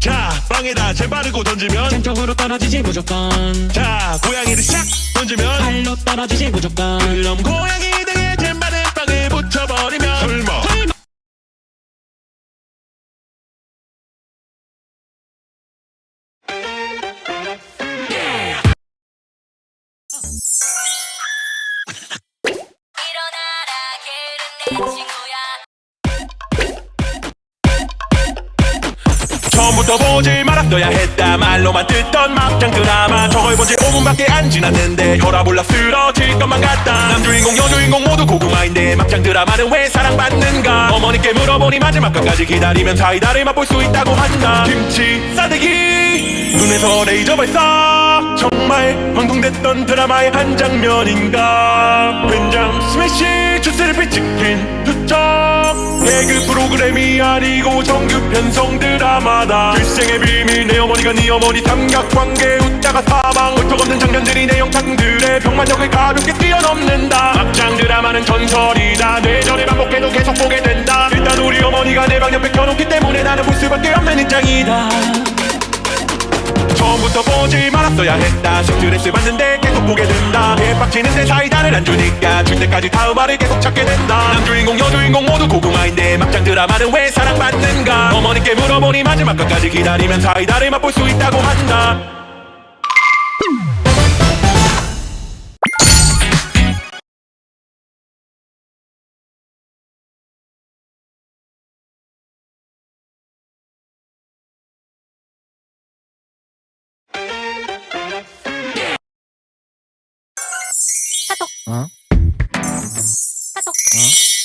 자 빵에다 재 바르고 던지면 왼쪽으로 떨어지지 무조건. 자 고양이를 샥 던지면 발로 떨어지지 무조건. 그럼 고양이 등 처음부터 보지 말았어야 했다. 말로만 듣던 막장 드라마. 저걸 본지 5분밖에 안 지났는데 혈압 올라 쓰러질 것만 같다. 남주인공 여주인공 모두 고구마인데 막장 드라마는 왜 사랑받는가? 어머니께 물어보니 마지막 끝까지 기다리면 사이다를 맛볼 수 있다고 한다. 김치 싸대기 눈에서 레이저 발사. 정말 방송됐던 드라마의 한 장면인가? 된장 스매시 주스를 비치킨 투척 개그 프로그램이 아니고 정규 편성 드라마다. 일생의 비밀 내 어머니가 네 어머니 삼각관계 웃다가 사망. 얼턱없는 장면들이 내 영상들의 병만력을 가볍게 뛰어넘는다. 막장 드라마는 전설이다. 뇌절에 반복해도 계속 보게 된다. 일단 우리 어머니가 내 방 옆에 켜놓기 때문에 나는 볼 수밖에 없는 입장이다 처음부터 보지 말았어야 했다. 스트레스 받는데 계속 보게 된다. 개빡치는데 사이다를 안 주니까 줄 때까지 다음 말을 계속 찾게 된다. 남주인공 여주인공 모두 고구마인데 막장 드라마는 왜 사랑받는가? 어머니께 물어보니 마지막 끝까지 기다리면 사이다를 맛볼 수 있다고 한다 어? 카톡. 어?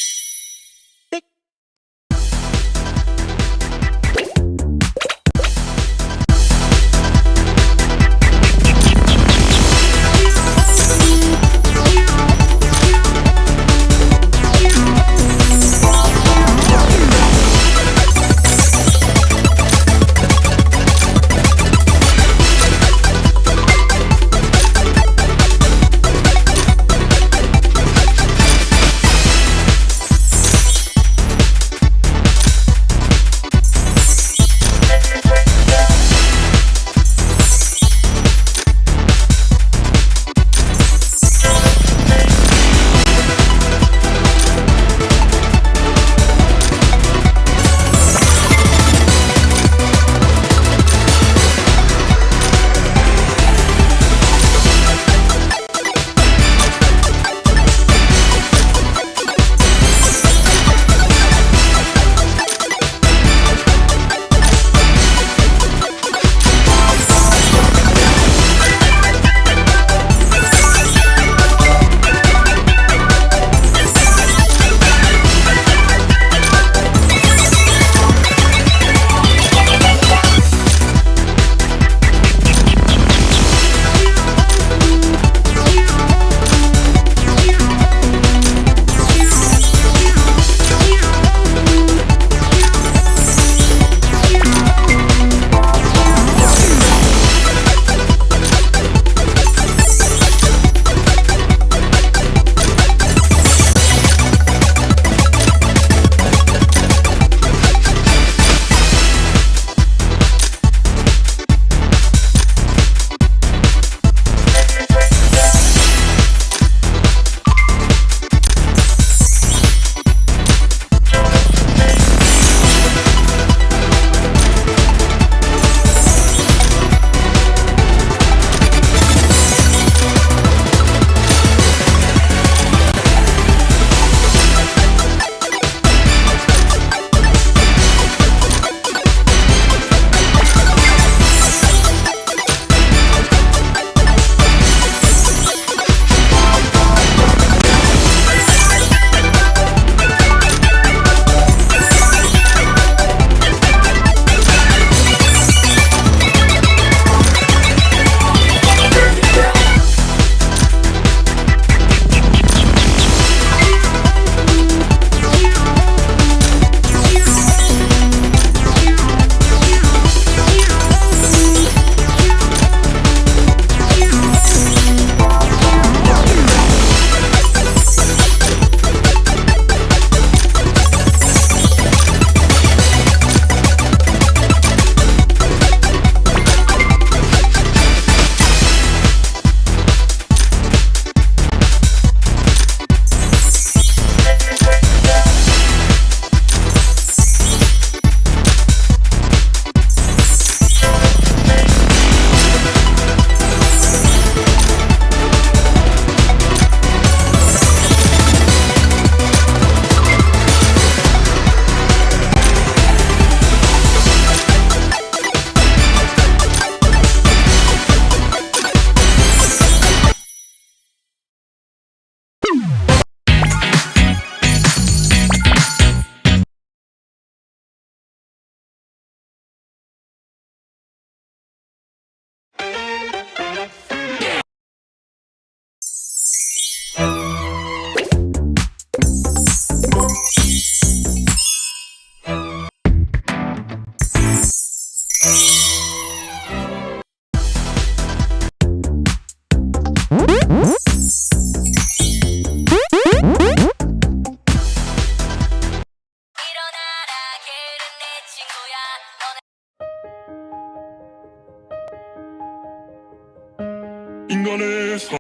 순간에 서...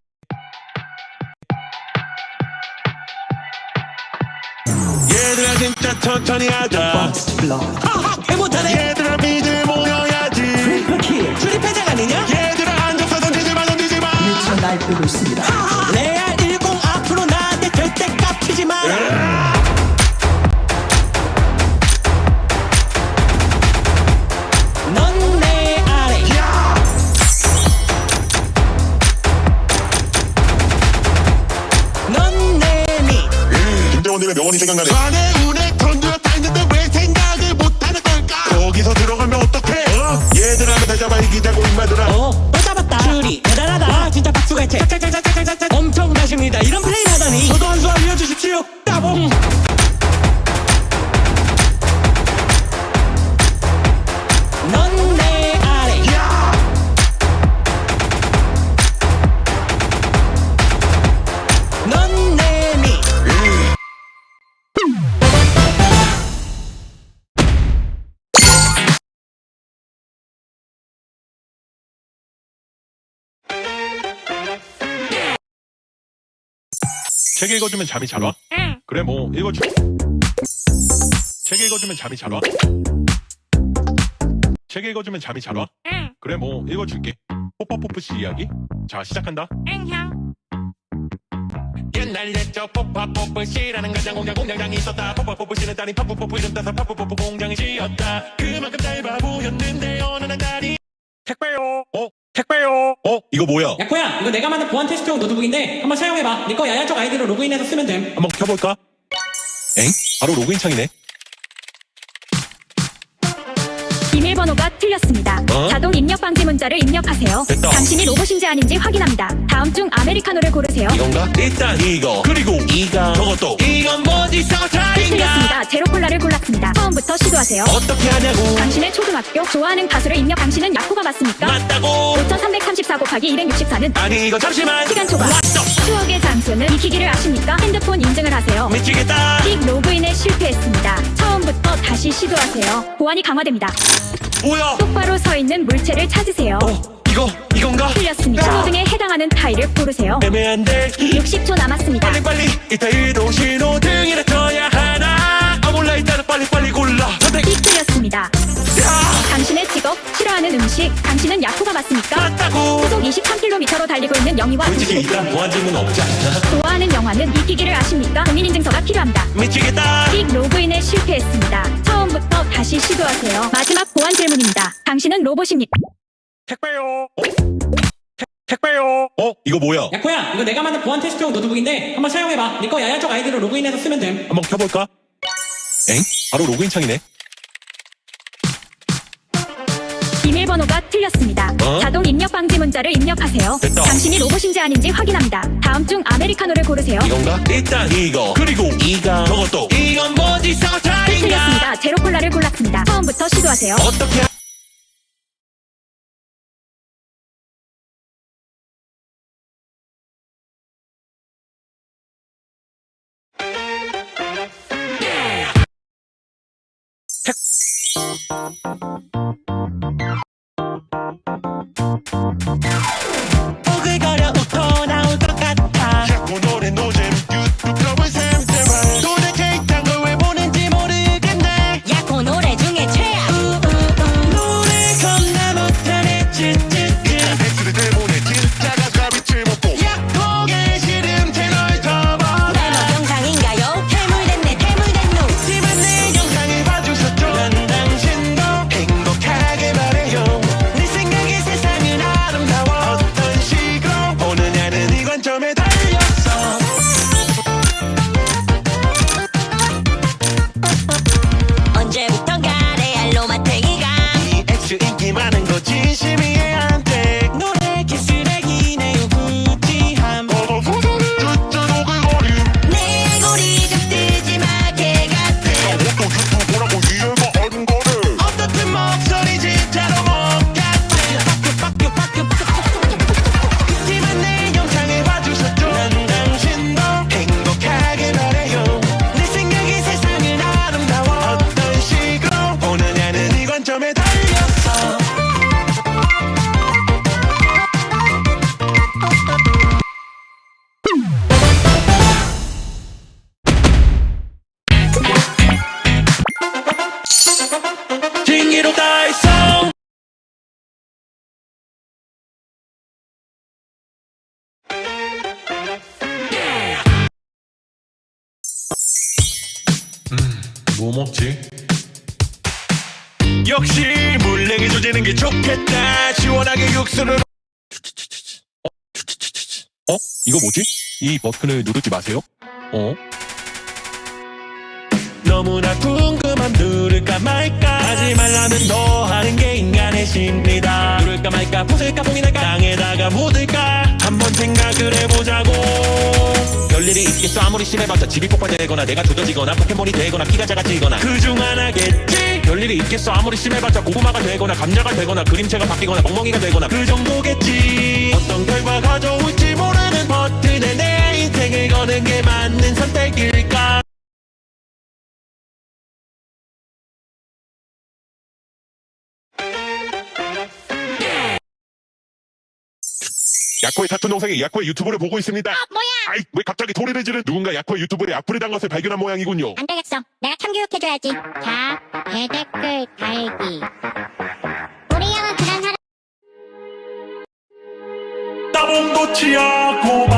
얘들아 진짜 천천히 하자. 해못하네 김대원님 책 읽어주면 잠이 잘 와? 그래 뭐 읽어줘. 책 읽어주면 잠이 잘 와? 책 읽어주면 잠이 잘 와? 그래 뭐 읽어줄게. 포파포프 씨 이야기? 자 시작한다. 옛날 옛적 포파포프 씨라는 가장 공장 공장장이 있었다. 포파포프 씨는 딸인 파푸포프 이름 따서 파푸포프 공장이 지었다. 그만큼 짧아 보였는데 어느 날 딸이 택배요. 어? 택배요 어? 이거 뭐야? 야코야, 이거 내가 만든 보안 테스트용 노트북인데 한번 사용해봐. 네거 야야 쪽 아이디로 로그인해서 쓰면 됨. 한번 켜볼까? 엥? 바로 로그인 창이네 비밀번호가 틀렸습니다. 어? 자동 입력 방지 문자를 입력하세요. 됐다. 당신이 로봇인지 아닌지 확인합니다. 다음 중 아메리카노를 고르세요. 이건가? 일단 이거 그리고 이가 저것도 이건 뭐지 서차인가 틀렸습니다. 제로 콜라를 골랐습니다. 처음부터 시도하세요. 어떻게 하냐고 당신의 초등학교 좋아하는 가수를 입력 당신은 야쿠가 맞습니까? 맞다고 5334 곱하기 264는 아니 이거 잠시만 시간 초과. 추억의 장소는 익히기를 아십니까? 핸드폰 인증을 하세요. 미치겠다 틱 로그인에 실패했습니다. 처음부터 다시 시도하세요. 보안이 강화됩니다. 뭐야 똑바로 서 있는 물체를 찾으세요. 어 이거 이건가? 틀렸습니다. 신호등에 해당하는 타일을 고르세요. 애매한데 60초 남았습니다. 빨리 빨리 이따 이동 신호등이라 켜야 하나 아 몰라 일단은 빨리 빨리 골라 선택 틱 틀렸습니다. 야 당신의 직업, 싫어하는 음식, 당신은 야쿠가 맞습니까? 맞다고 시속 23km로 달리고 있는 영희와 솔직히 일단 보안 질문 없지 않나? 좋아하는 영화는 익히기를 아십니까? 공인인증서가 필요합니다. 미치겠다 틱 로그인에 실패했습니다. 처음부터 다시 시도하세요. 마지막 보안 질문입니다. 당신은 로봇입니까? 택배요 어? 택, 택배요 어? 이거 뭐야? 야코야, 이거 내가 만든 보안 테스트용 노트북인데 한번 사용해봐. 네거 야야 쪽 아이디로 로그인해서 쓰면 됨. 한번 켜볼까? 엥? 바로 로그인 창이네 비밀번호가 틀렸습니다. 어? 자동 입력 방지 문자를 입력하세요. 됐다. 당신이 로봇인지 아닌지 확인합니다. 다음 중 아메리카노를 고르세요. 이건가? 일단 이거 그리고 이가 저것도 이건 뭐지 서차인가 틀렸습니다. 제로 콜라를 골랐습니다. 처음부터 시도하세요. 어떻게 하- 오글거려 웃고 나올 것 같아. 자꾸 노래 노잼 유튜브를 샘샘을 도대체 이딴 걸왜 보는지 모르겠네 야코 노래 중에 최악 노래 겁나 못하네. 쯔쯔 먹지? 역시 물냉이 조지는 게 좋겠다 시원하게 육수를 어? 어? 이거 뭐지? 이 버튼을 누르지 마세요 어? 너무나 궁금함 누를까 말까. 하지 말라면 너 하는 게 인간의 심리다. 누를까 말까 부술까 봉이 날까 땅에다가 묻을까. 한번 생각을 해보자고. 별일이 있겠어. 아무리 심해봤자 집이 폭발되거나 내가 조져지거나 포켓몬이 되거나 키가 작아지거나. 그중 하나겠지. 별일이 있겠어. 아무리 심해봤자 고구마가 되거나 감자가 되거나 그림체가 바뀌거나 멍멍이가 되거나 그 정도겠지. 어떤 결과 가져올지 모르는 버튼에 내 인생을 거는 게 맞는 선택일 야코의 사촌 동생이 야코의 유튜브를 보고 있습니다. 뭐야 아이 왜 갑자기 소리를 지르? 누군가 야코의 유튜브에 악플이 단 것을 발견한 모양이군요. 안 되겠어 내가 참교육해줘야지 자 대댓글 달기 우리 형은 그런 사람 따봉도 치야 고마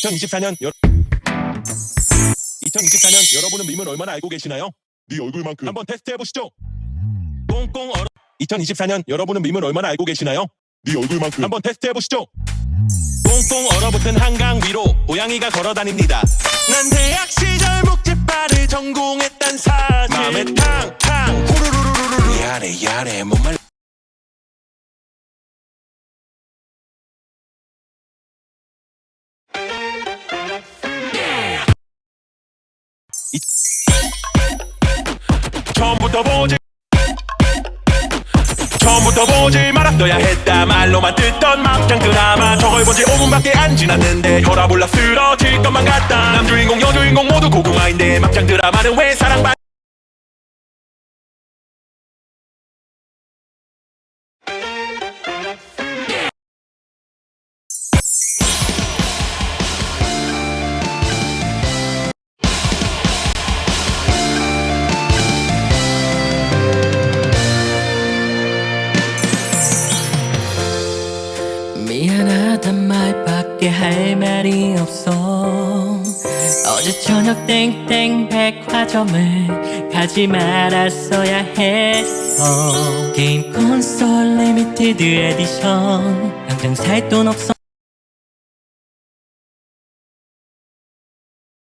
2024년 여... 2024년 여러분은 밈을 얼마나 알고 계시나요? 네 얼굴만큼. 한번 테스트 해보시죠. 꽁꽁 얼어. 2024년 여러분은 밈을 얼마나 알고 계시나요? 네 얼굴만큼. 한번 테스트 해보시죠. 꽁꽁 얼어붙은 한강 위로 고양이가 걸어다닙니다. 난 대학 시절 묵찌빠를 전공했단 사실. 마음에 탕탕 후루루루루루. 야래 야래 못말. 처음부터 보지 보지 말았어야 했다. 말로만 듣던 막장 드라마. 저걸 본지 5분밖에 안 지났는데 혈압 올라 쓰러질 것만 같다. 남주인공 여주인공 모두 고구마인데 막장 드라마는 왜 사랑받 없어. 어제 저녁 땡땡 백화점을 가지 말았어야 했어. 게임 콘솔 리미티드 에디션. 당장 살 돈 없어